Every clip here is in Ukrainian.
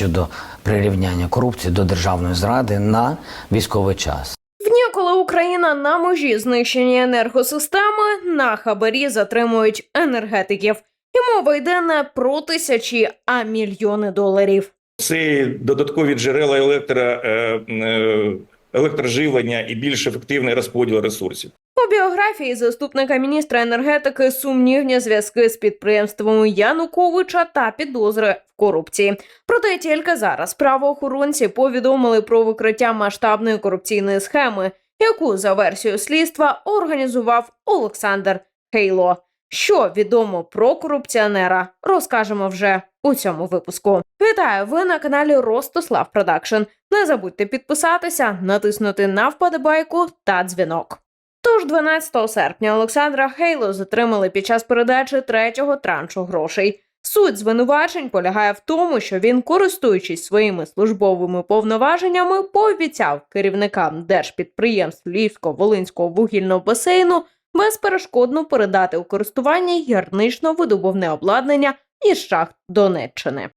щодо прирівняння корупції до державної зради на військовий час. Коли Україна на межі знищення енергосистеми, на хабарі затримують енергетиків. І мова йде не про тисячі, а мільйони доларів. Це додаткові джерела електро, е, е, електроживлення і більш ефективний розподіл ресурсів. У біографії заступника міністра енергетики сумнівні зв'язки з підприємствами Януковича та підозри в корупції. Проте тільки зараз правоохоронці повідомили про викриття масштабної корупційної схеми, яку за версією слідства організував Олександр Хейло. Що відомо про корупціонера, розкажемо вже у цьому випуску. Вітаю! Ви на каналі Ростислав Продакшн. Не забудьте підписатися, натиснути на вподобайку та дзвінок. Тож 12 серпня Олександра Хейло затримали під час передачі третього траншу грошей. Суть звинувачень полягає в тому, що він, користуючись своїми службовими повноваженнями, пообіцяв керівникам держпідприємств Львівсько-Волинського вугільного басейну безперешкодно передати у користування гірнично-видобувне обладнання із шахт Донеччини.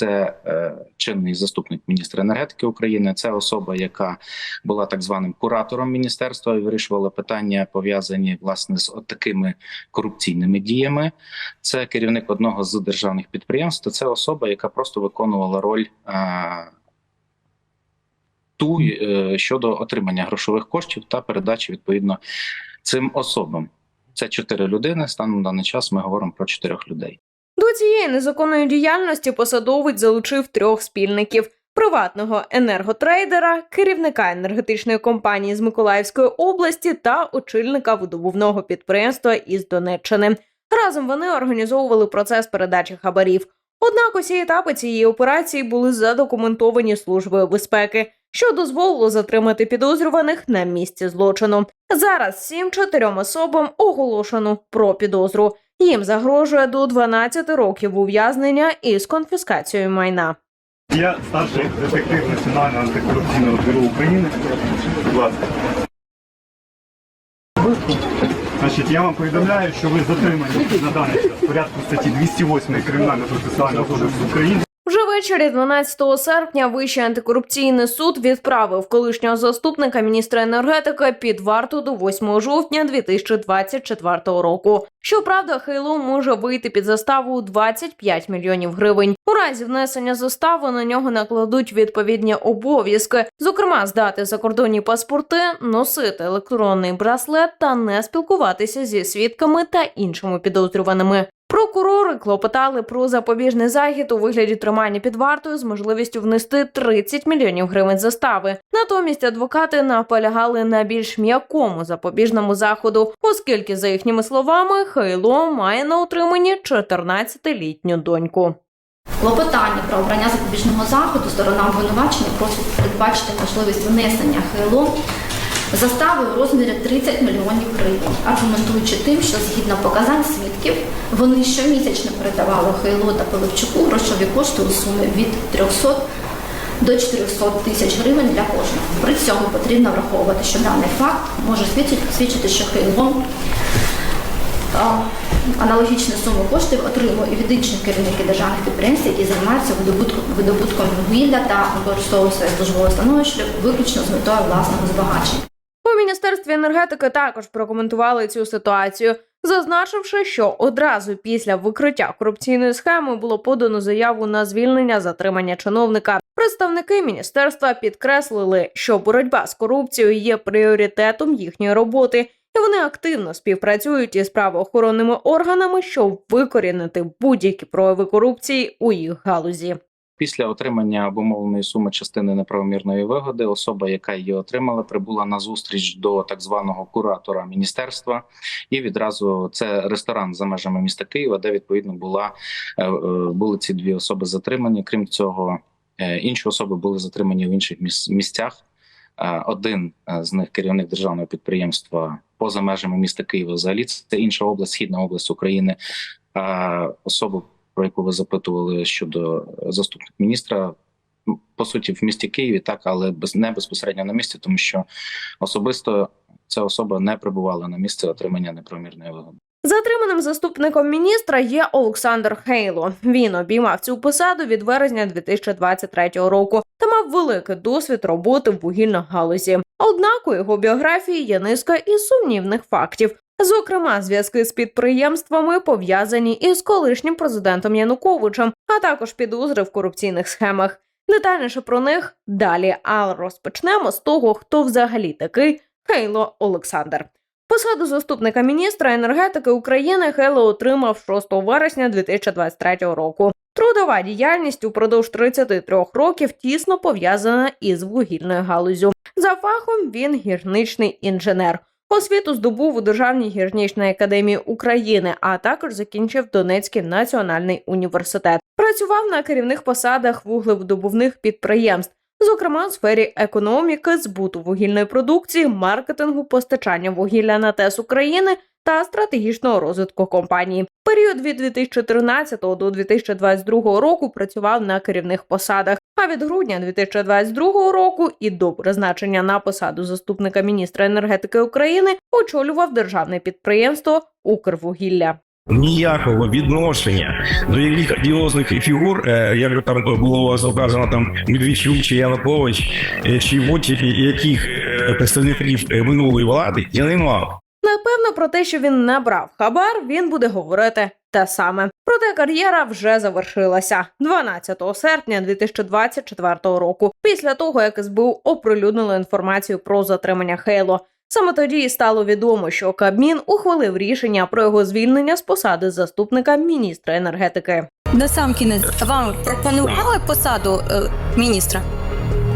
Це е, чинний заступник міністра енергетики України. Це особа, яка була так званим куратором міністерства і вирішувала питання пов'язані власне з такими корупційними діями. Це керівник одного з державних підприємств. Це особа, яка просто виконувала роль. Е, ту е, щодо отримання грошових коштів та передачі відповідно цим особам. Це чотири людини. Станом на даний час ми говоримо про чотирьох людей. Цієї незаконної діяльності посадовець залучив трьох спільників: приватного енерготрейдера, керівника енергетичної компанії з Миколаївської області та очільника видобувного підприємства із Донеччини. Разом вони організовували процес передачі хабарів. Однак усі етапи цієї операції були задокументовані службою безпеки, що дозволило затримати підозрюваних на місці злочину. Зараз всім чотирьом особам оголошено про підозру. Їм загрожує до 12 років ув'язнення із конфіскацією майна. Я старший детектив Національного антикорупційного бюро України. Значить, я вам повідомляю, що ви затримані на даний час в порядку статті 208 Кримінального процесуального кодексу України. Вже ввечері 12 серпня Вищий антикорупційний суд відправив колишнього заступника міністра енергетики під варту до 8 жовтня 2024 року. Щоправда, Хейло може вийти під заставу у 25 мільйонів гривень. У разі внесення застави на нього накладуть відповідні обов'язки, зокрема, здати закордонні паспорти, носити електронний браслет та не спілкуватися зі свідками та іншими підозрюваними. Прокурори клопотали про запобіжний захід у вигляді тримання під вартою з можливістю внести 30 мільйонів гривень застави. Натомість адвокати наполягали на більш м'якому запобіжному заходу, оскільки, за їхніми словами, Хейло має на утриманні 14-літню доньку. Клопотання про обрання запобіжного заходу сторонам обвинувачення просить передбачити можливість внесення ХИЛО застави у розмірі 30 мільйонів гривень, аргументуючи тим, що згідно показань свідків вони щомісячно передавали ХИЛО та Пилипчуку грошові кошти у сумі від 300 до 400 тисяч гривень для кожного. При цьому потрібно враховувати, що даний факт може свідчити, що ХИЛО аналогічну суму коштів отримує і від інших керівників державних підприємств, які займаються видобутком, видобутком вугілля та використовують своє службове становище виключно з метою власного збагачення. Міністерстві енергетики також прокоментували цю ситуацію, зазначивши, що одразу після викриття корупційної схеми було подано заяву на звільнення затримання чиновника. Представники міністерства підкреслили, що боротьба з корупцією є пріоритетом їхньої роботи, і вони активно співпрацюють із правоохоронними органами, щоб викорінити будь-які прояви корупції у їх галузі. Після отримання обумовленої суми частини неправомірної вигоди, особа, яка її отримала, прибула на зустріч до так званого куратора міністерства, і відразу це ресторан за межами міста Києва, де відповідно була е, е, були ці дві особи затримані. Крім цього, е, інші особи були затримані в інших міс- місцях. Один з них керівник державного підприємства поза межами міста Києва. Взагалі це інша область, східна область України. Особу, про яку ви запитували щодо заступник міністра, по суті в місті Києві, так але без не безпосередньо на місці, тому що особисто ця особа не прибувала на місце отримання неправомірної вигоди. Затриманим заступником міністра є Олександр Хейло. Він обіймав цю посаду від вересня 2023 року та мав великий досвід роботи в вугільній галузі. Однак у його біографії є низка і сумнівних фактів. Зокрема, зв'язки з підприємствами пов'язані із колишнім президентом Януковичем, а також підозри в корупційних схемах. Детальніше про них далі. А розпочнемо з того, хто взагалі такий Хейло Олександр. Посаду заступника міністра енергетики України Хейло отримав 6 вересня 2023 року. Трудова діяльність упродовж 33 років тісно пов'язана із вугільною галузю. За фахом він гірничний інженер. Освіту здобув у Державній гірничній академії України, а також закінчив Донецький національний університет. Працював на керівних посадах вуглевдобувних підприємств, зокрема у сфері економіки, збуту вугільної продукції, маркетингу, постачання вугілля на ТЕС України та стратегічного розвитку компанії. Період від 2014 до 2022 року працював на керівних посадах. А від грудня 2022 року і до призначення на посаду заступника міністра енергетики України очолював державне підприємство Укрвугілля. Ніякого відношення до яких одіозних фігур, е, як там було зображено там Медведчук чи Янукович, е, чи будь яких е, представників минулої влади я не мав. Напевно, про те, що він не брав хабар, він буде говорити те саме. Проте кар'єра вже завершилася 12 серпня 2024 року, після того як СБУ оприлюднило інформацію про затримання Хейло. Саме тоді і стало відомо, що Кабмін ухвалив рішення про його звільнення з посади заступника міністра енергетики. На сам кінець вам пропонували посаду е, міністра?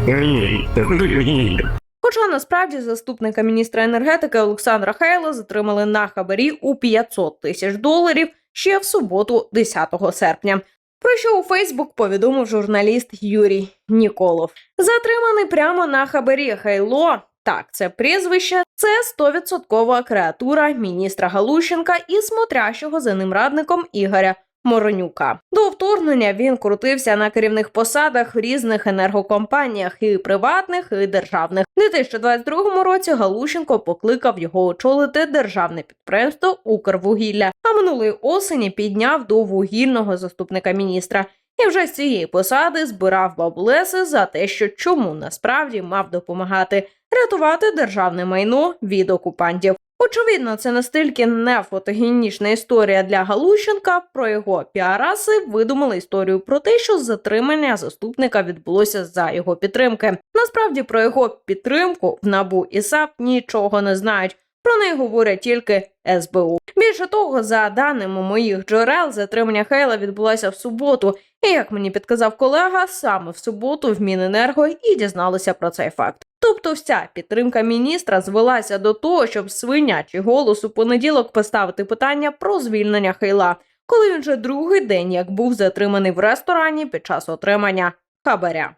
Ні, ні. Хоча насправді заступника міністра енергетики Олександра Хейла затримали на хабарі у 500 тисяч доларів ще в суботу, 10 серпня. Про що у Фейсбук повідомив журналіст Юрій Ніколов. Затриманий прямо на хабарі Хейло. Так, це прізвище, це 100% креатура міністра Галущенка і смотрящого за ним радником Ігоря Моронюка. До вторгнення він крутився на керівних посадах в різних енергокомпаніях, і приватних, і державних. У 2022 році Галущенко покликав його очолити державне підприємство Укрвугілля, а минулої осені підняв до вугільного заступника міністра. І вже з цієї посади збирав баблеси за те, що чому насправді мав допомагати рятувати державне майно від окупантів. Очевидно, це настільки не фотогенічна історія для Галущенка. Про його піараси видумали історію про те, що затримання заступника відбулося за його підтримки. Насправді про його підтримку в набу і САП нічого не знають. Про неї говорять тільки СБУ. Більше того, за даними моїх джерел, затримання Хейла відбулося в суботу. І як мені підказав колега, саме в суботу в Міненерго і дізналися про цей факт. Тобто вся підтримка міністра звелася до того, щоб свинячий голос у понеділок поставити питання про звільнення Хейла, коли він вже другий день як був затриманий в ресторані під час отримання хабаря.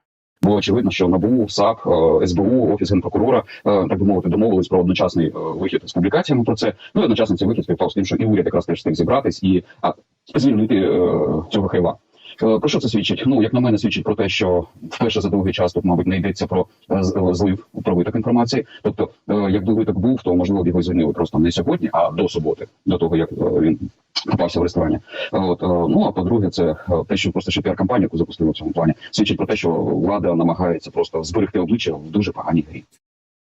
Було очевидно, що НАБУ, САП, е, СБУ, офіс генпрокурора, е, так би мовити, домовились про одночасний е, вихід з публікаціями про це. Ну і одночасно цей вихід співпав з тим, що і уряд якраз теж встиг зібратись і а, звільнити цього хайла. Про що це свідчить? Ну, як на мене, свідчить про те, що вперше за довгий час тут, мабуть, не йдеться про з- злив про виток інформації. Тобто, якби виток був, то можливо його звільнили просто не сьогодні, а до суботи, до того як він попався в ресторані. От е, ну а по-друге, це е, те, що просто ще піар-кампанія, яку запустили в цьому плані, свідчить про те, що влада намагається просто зберегти обличчя в дуже поганій грі.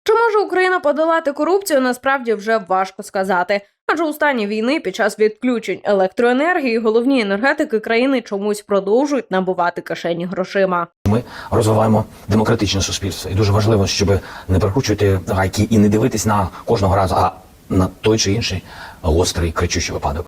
Чи може Україна подолати корупцію? Насправді вже важко сказати. Адже у стані війни під час відключень електроенергії головні енергетики країни чомусь продовжують набувати кишені грошима. Ми розвиваємо демократичне суспільство, і дуже важливо, щоб не прикручувати гайки і не дивитись на кожного разу, а на той чи інший гострий кричущий випадок.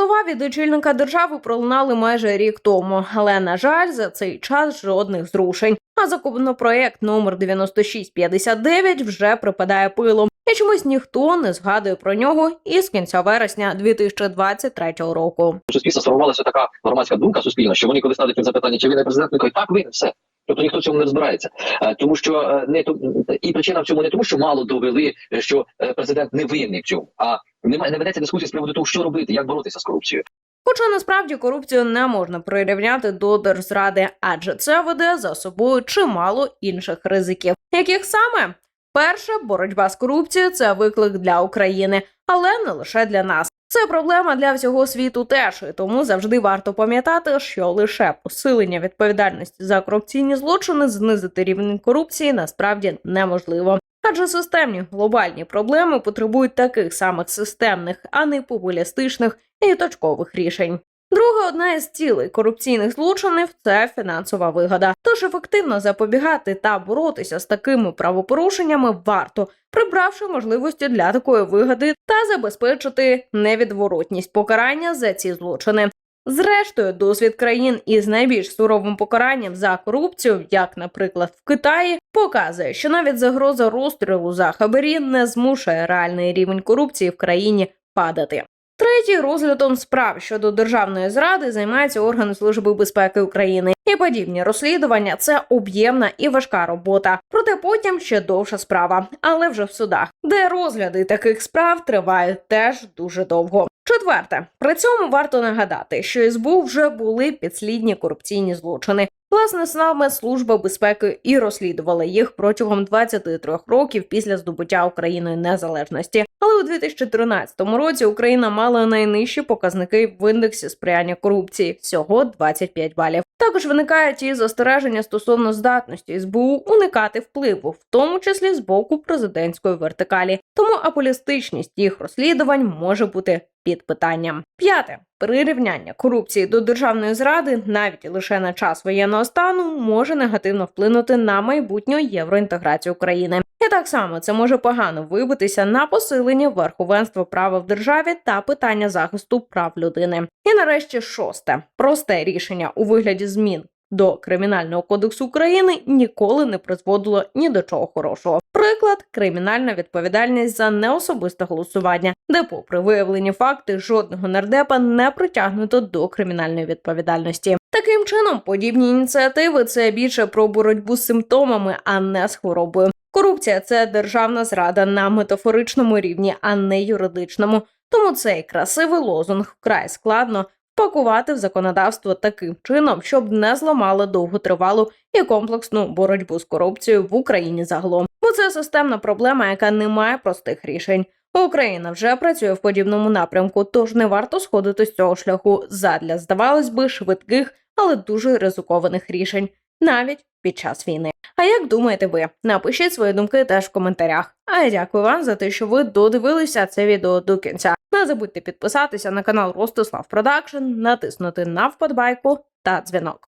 Слова від очільника держави пролунали майже рік тому, але на жаль, за цей час жодних зрушень. А законопроект номер 9659 вже припадає пилом, і чомусь ніхто не згадує про нього із кінця вересня 2023 року. У суспільства сформувалася така громадська думка суспільна, що вони коли ставлять запитання, чи він не президент, вони кажуть, так він все. Тобто ніхто цьому не розбирається, Е, тому що е, не то і причина в цьому не тому, що мало довели, е, що президент не винний в цьому, а немає не ведеться дискусії з приводу того, що робити, як боротися з корупцією. Хоча насправді корупцію не можна прирівняти до держзради, адже це веде за собою чимало інших ризиків. Яких саме? Перше, боротьба з корупцією це виклик для України, але не лише для нас. Це проблема для всього світу теж, і тому завжди варто пам'ятати, що лише посилення відповідальності за корупційні злочини знизити рівень корупції насправді неможливо. Адже системні глобальні проблеми потребують таких самих системних, а не популістичних і точкових рішень. Друга одна із цілей корупційних злочинів це фінансова вигода. Тож ефективно запобігати та боротися з такими правопорушеннями варто, прибравши можливості для такої вигоди та забезпечити невідворотність покарання за ці злочини. Зрештою, досвід країн із найбільш суровим покаранням за корупцію, як, наприклад, в Китаї, показує, що навіть загроза розстрілу за хабарі не змушує реальний рівень корупції в країні падати. Третій розглядом справ щодо державної зради займається орган Служби безпеки України. І подібні розслідування це об'ємна і важка робота. Проте потім ще довша справа, але вже в судах, де розгляди таких справ тривають теж дуже довго. Четверте, при цьому варто нагадати, що СБУ вже були підслідні корупційні злочини. Власне, саме служба безпеки і розслідувала їх протягом 23 років після здобуття Україною незалежності. Але у 2013 році Україна мала найнижчі показники в індексі сприяння корупції всього 25 балів. Також виникають і застереження стосовно здатності СБУ уникати впливу, в тому числі з боку президентської вертикалі. Тому аполістичність їх розслідувань може бути під питанням. П'яте прирівняння корупції до державної зради, навіть лише на час воєнного стану, може негативно вплинути на майбутню євроінтеграцію України. І так само це може погано вибитися на посилення верховенства права в державі та питання захисту прав людини. І нарешті шосте просте рішення у вигляді змін. До кримінального кодексу України ніколи не призводило ні до чого хорошого. Приклад кримінальна відповідальність за неособисте голосування, де, попри виявлені факти, жодного нардепа не притягнуто до кримінальної відповідальності. Таким чином, подібні ініціативи це більше про боротьбу з симптомами, а не з хворобою. Корупція це державна зрада на метафоричному рівні, а не юридичному. Тому цей красивий лозунг вкрай складно впакувати в законодавство таким чином, щоб не зламало довготривалу і комплексну боротьбу з корупцією в Україні загалом. Бо це системна проблема, яка не має простих рішень. Україна вже працює в подібному напрямку, тож не варто сходити з цього шляху задля, здавалось би, швидких, але дуже ризикованих рішень, навіть під час війни. А як думаєте ви? Напишіть свої думки теж в коментарях. А я дякую вам за те, що ви додивилися це відео до кінця. Не забудьте підписатися на канал Ростислав Продакшн, натиснути на вподобайку та дзвінок.